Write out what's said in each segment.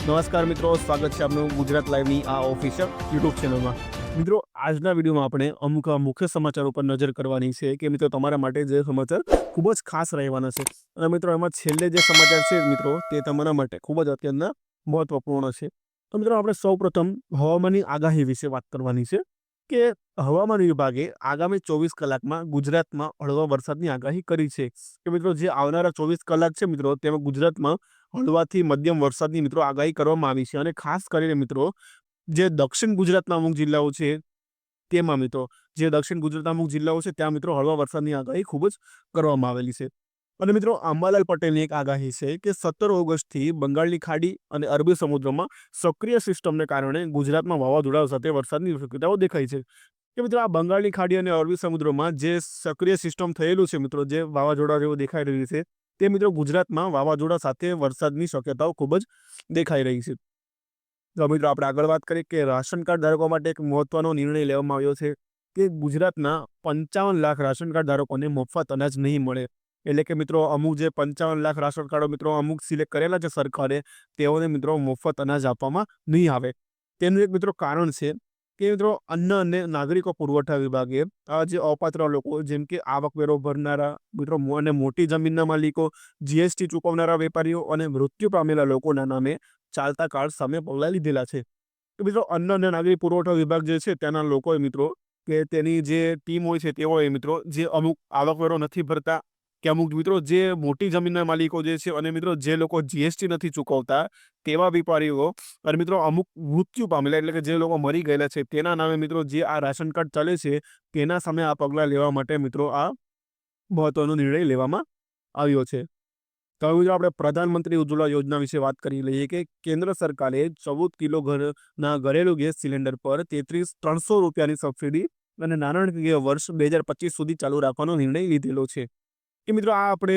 નમસ્કાર મિત્રો, સ્વાગત છે આપનું ગુજરાત લાઈવની આ ઓફિશિયલ યુટ્યુબ ચેનલમાં મિત્રો, આજના વિડીયોમાં આપણે અમુક મુખ્ય સમાચાર ઉપર નજર કરવાની છે કે મિત્રો તમારા માટે જે સમાચાર ખૂબ જ ખાસ રહેવાના છે. અને મિત્રો, એમાં છેલ્લે જે સમાચાર છે મિત્રો, તે તમારા માટે ખૂબ જ અત્યંત મહત્વપૂર્ણ છે. તો મિત્રો, આપણે સૌપ્રથમ હવામાનની આગાહી વિશે વાત કરવાની છે કે હવામાન વિભાગે આગામી ચોવીસ કલાકમાં ગુજરાતમાં હળવા વરસાદની આગાહી કરી છે. કે મિત્રો, જે આવનારા ચોવીસ કલાક છે મિત્રો, તેમાં ગુજરાતમાં હળવાથી મધ્યમ વરસાદની મિત્રો આગાહી કરવામાં આવી છે અને ખાસ કરીને મિત્રો, જે દક્ષિણ ગુજરાતના અમુક જિલ્લાઓ છે, તેમાં મિત્રો, જે દક્ષિણ ગુજરાતના અમુક જિલ્લાઓ છે, ત્યાં મિત્રો હળવા વરસાદની આગાહી ખૂબ જ કરવામાં આવેલી છે. અને મિત્રો, અંબાલાલ પટેલની એક આગાહી છે કે સત્તર ઓગસ્ટથી બંગાળની ખાડી અને અરબી સમુદ્રમાં સક્રિય સિસ્ટમને કારણે ગુજરાતમાં વાવાઝોડા સાથે વરસાદની શક્યતાઓ દેખાય છે. કે મિત્રો, આ બંગાળની ખાડી અને અરબી સમુદ્રમાં જે સક્રિય સિસ્ટમ થયેલું છે મિત્રો, જે વાવાઝોડા જેવું દેખાઈ રહ્યું છે તે મિત્રો ગુજરાતમાં વાવાઝોડા સાથે વરસાદની શક્યતાઓ ખૂબ જ દેખાઈ રહી છે. તો મિત્રો આપણે આગળ વાત કરીએ કે રાશન કાર્ડ ધારકો માટે એક મહત્વનો નિર્ણય લેવામાં આવ્યો છે કે ગુજરાતના પંચાવન લાખ રાશન કાર્ડ ધારકોને મફત અનાજ નહીં મળે. એટલે કે મિત્રો અમુક જે પંચાવન લાખ રાશન કાર્ડો મિત્રો અમુક સિલેક્ટ કરેલા છે સરકારે તેઓને મિત્રો મફત અનાજ આપવામાં નહીં આવે. તેનું એક મિત્રો કારણ છે કે મિત્રો, અન્ન અને નાગરિકો પુરવઠા વિભાગે આ જે અપાત્ર લોકો, જેમ કે આવકવેરો ભરનારા, મિત્રો અને મોટી જમીનના માલિકો, જીએસટી ચૂકવનારા વેપારીઓ અને મૃત્યુ પામેલા લોકોના નામે ચાલતા કાર્ડ સામે પગલાં લીધેલા છે. તો મિત્રો, અન્ન અને નાગરિક પુરવઠા વિભાગ જે છે, તેના લોકોએ મિત્રો, કે તેની જે ટીમ હોય છે, તેઓએ મિત્રો, જે અમુક આવકવેરો નથી ભરતા કે અમુક મિત્રો જે મોટી જમીનના માલિકો જે છે અને મિત્રો જે લોકો જીએસટી નથી ચૂકવતા તેવા વેપારીઓ અને મિત્રો અમુક મૃત્યુ પામેલા એટલે કે જે લોકો મરી ગયેલા છે તેના નામે મિત્રો જે આ રાશન કાર્ડ ચાલે છે તેના સામે આ પગલાં લેવા માટે મિત્રો આ મહત્વનો નિર્ણય લેવામાં આવ્યો છે. તો હવે મિત્રો આપણે પ્રધાનમંત્રી ઉજ્જવલા યોજના વિશે વાત કરી લઈએ કે કેન્દ્ર સરકારે ચૌદ કિલો ઘરના ઘરેલું ગેસ સિલિન્ડર પર તેત્રીસ ત્રણસો રૂપિયાની સબસિડી અને નાણાકીય વર્ષ બે હજાર પચીસ સુધી ચાલુ રાખવાનો નિર્ણય લીધેલો છે. કે મિત્રો આ આપણે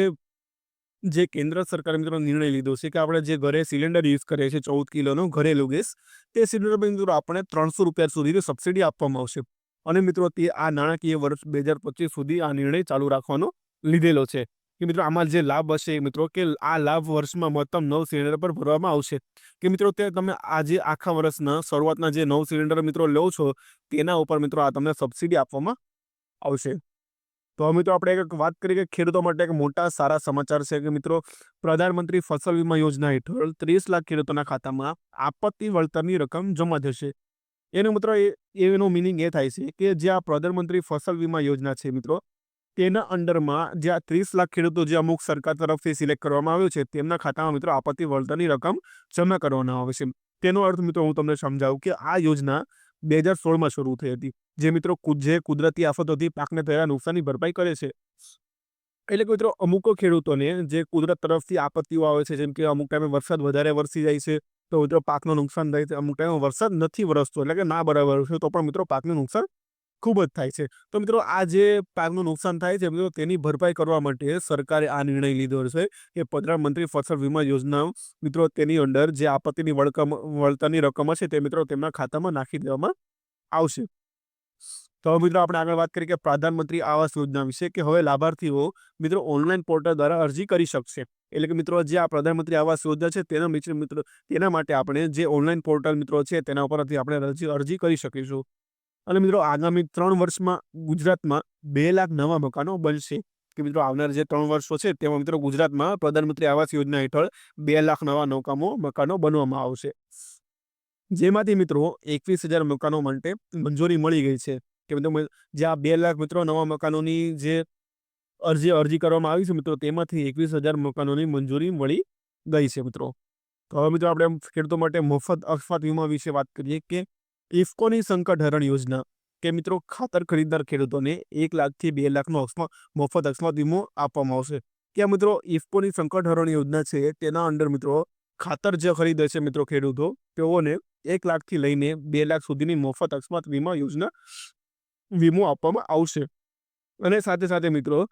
જે કેન્દ્ર સરકારે મિત્રો નિર્ણય લીધો છે કે આપણે જે ઘરે સિલિન્ડર યુઝ કરીએ છીએ ચૌદ કિલોનો ઘરેલું ગેસ, તે સિલિન્ડર પર મિત્રો આપણે ત્રણસો રૂપિયા સુધીની સબસિડી આપવામાં આવશે. અને મિત્રો તે આ નાણાકીય વર્ષ બે હજાર પચીસ સુધી આ નિર્ણય ચાલુ રાખવાનો લીધેલો છે. કે મિત્રો આમાં જે લાભ હશે મિત્રો કે આ લાભ વર્ષમાં મહત્તમ નવ સિલિન્ડર પર ભરવામાં આવશે. કે મિત્રો તે તમે આજે આખા વર્ષના શરૂઆતના જે નવ સિલિન્ડર મિત્રો લો છો, તેના ઉપર મિત્રો આ તમને સબસિડી આપવામાં આવશે. તો અમે તો આપણે એક વાત કરીએ કે ખેડૂતો માટે એક મોટા સારા સમાચાર છે કે મિત્રો પ્રધાનમંત્રી ફસલ વીમા યોજના હેઠળ ત્રીસ લાખ ખેડૂતોના ખાતામાં આપત્તિ વળતરની રકમ જમા થશે. એનો મિત્રો એ, એનો મિનિંગ એ થાય છે કે જે આ પ્રધાનમંત્રી ફસલ વીમા યોજના છે મિત્રો, તેના અંડરમાં જે આ ત્રીસ લાખ ખેડૂતો જે અમુક સરકાર તરફથી સિલેક્ટ કરવામાં આવ્યો છે, તેમના ખાતામાં મિત્રો આપત્તિ વળતરની રકમ જમા કરવામાં આવે છે. તેનો અર્થ મિત્રો હું તમને સમજાવું કે આ યોજના બે હજાર સોળમાં શરૂ થઈ હતી. જે મિત્રો જે કુદરતી આફતોથી પાકને થયેલા નુકસાનની ભરપાઈ કરે છે. એટલે કે મિત્રો અમુક ખેડૂતોને જે કુદરત તરફથી આપત્તિઓ આવે છે, જેમ કે અમુક ટાઈમે વરસાદ વધારે વરસી જાય છે, તો મિત્રો પાકનું નુકસાન થાય છે. અમુક ટાઈમે વરસાદ નથી વરસતો, એટલે કે ના બરાબર છે, તો પણ મિત્રો પાકનું નુકસાન ખૂબ જ થાય છે. તો મિત્રો, આ જે પાકનું નુકસાન થાય છે, મિત્રો, તેની ભરપાઈ કરવા માટે સરકારે આ નિર્ણય લીધો છે કે પ્રધાનમંત્રી ફસલ વીમા યોજના, મિત્રો, તેની અંદર જે આપત્તિની વળકમ, વળતરની રકમ હશે તે, મિત્રો, તેમના ખાતામાં નાખી દેવામાં આવશે. તો મિત્રો, આપણે આગળ વાત કરીએ કે પ્રધાનમંત્રી આવાસ યોજના વિશે કે હવે લાભાર્થીઓ, મિત્રો, ઓનલાઈન પોર્ટલ દ્વારા અરજી કરી શકશે. એટલે કે મિત્રો, જે આ પ્રધાનમંત્રી આવાસ યોજના છે તેના મિત્ર, મિત્રો, તેના માટે આપણે જે ઓનલાઈન પોર્ટલ, મિત્રો, છે તેના ઉપરથી આપણે અરજી અરજી કરી શકીશું. અને મિત્રો, આગામી ત્રણ વર્ષમાં ગુજરાતમાં બે લાખ નવા મકાનો બનશે. કે મિત્રો, આવનાર જે ત્રણ વર્ષો છે, તેમાં મિત્રો ગુજરાતમાં પ્રધાનમંત્રી આવાસ યોજના હેઠળ બે લાખ નવા નૌકામો, મકાનો બનવામાં આવશે. જેમાંથી મિત્રો, એકવીસ હજાર મકાનો માટે મંજૂરી મળી ગઈ છે. કે મિત્રો મ- જે આ બે લાખ મિત્રો નવા મકાનોની જે અરજી અરજી કરવામાં આવી છે મિત્રો, તેમાંથી એકવીસ હજાર મકાનોની મંજૂરી મળી ગઈ છે મિત્રો. તો હવે મિત્રો, આપણે ખેડૂતો માટે મફત અકસ્માત વીમા વિશે વાત કરીએ કે ઇફકોની સંકટ હરણ યોજના. કે મિત્રો, ખાતર ખરીદનાર ખેડૂતોને એક લાખથી બે લાખનો અકસ્માત મફત અકસ્માત વીમો આપવામાં આવશે. કે મિત્રો, ઇફકોની સંકટ હરણ યોજના છે, તેના અંડર મિત્રો, ખાતર જે ખરીદે છે મિત્રો ખેડૂતો, તેઓને એક લાખથી લઈને બે લાખ સુધીની મફત અકસ્માત વીમા યોજના વીમો આપવામાં આવશે. અને સાથે સાથે મિત્રો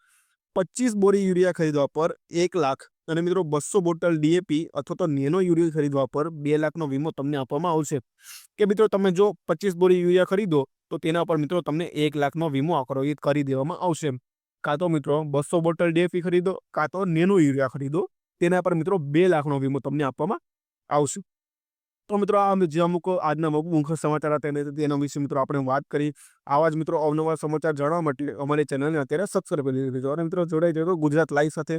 પચીસ બોરી યુરિયા ખરીદવા પર એક લાખ અને મિત્રો બસો બોટલ ડીએપી અથવા તો નેનો યુરિયા ખરીદવા પર બે લાખનો વીમો તમને આપવામાં આવશે. કે મિત્રો તમે જો પચીસ બોરી યુરિયા ખરીદો, તો તેના પર મિત્રો તમને એક લાખનો વીમો આકરોહિત કરી દેવામાં આવશે. કાં તો મિત્રો બસો બોટલ ડીએપી ખરીદો, કાં તો નેનો યુરિયા ખરીદો, તેના પર મિત્રો બે લાખનો વીમો તમને આપવામાં આવશે. તો મિત્રો આ જે અમુક આજના મુખ્ય સમાચાર હતા તેને તેના વિશે મિત્રો આપણે વાત કરી. આવા જ મિત્રો અવનવા સમાચાર જાણવા માટે અમારી ચેનલને અત્યારે સબસ્ક્રાઈબ કરી દીધો અને મિત્રો જોડાઈ જજો ગુજરાત લાઈવ સાથે.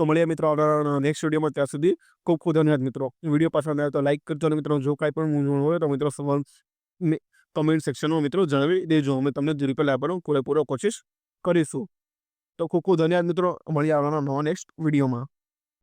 તો મળીએ મિત્રો આવનારા નેક્સ્ટ વિડીયોમાં ત્યાં સુધી ખૂબ ખૂબ ધન્યવાદ મિત્રો. વીડિયો પસંદ આવે તો લાઈક કરજો અને મિત્રો જો કાંઈ પણ મૂંઝવણ હોય તો મિત્રો સવાલ કમેન્ટ સેક્શનમાં મિત્રો જણાવી દેજો. અમે તમને રિપ્લાય આપવાનો પૂરેપૂરો કોશિશ કરીશું. તો ખૂબ ખૂબ ધન્યવાદ મિત્રો. મળીએ આવવાના નવા નેક્સ્ટ વિડીયોમાં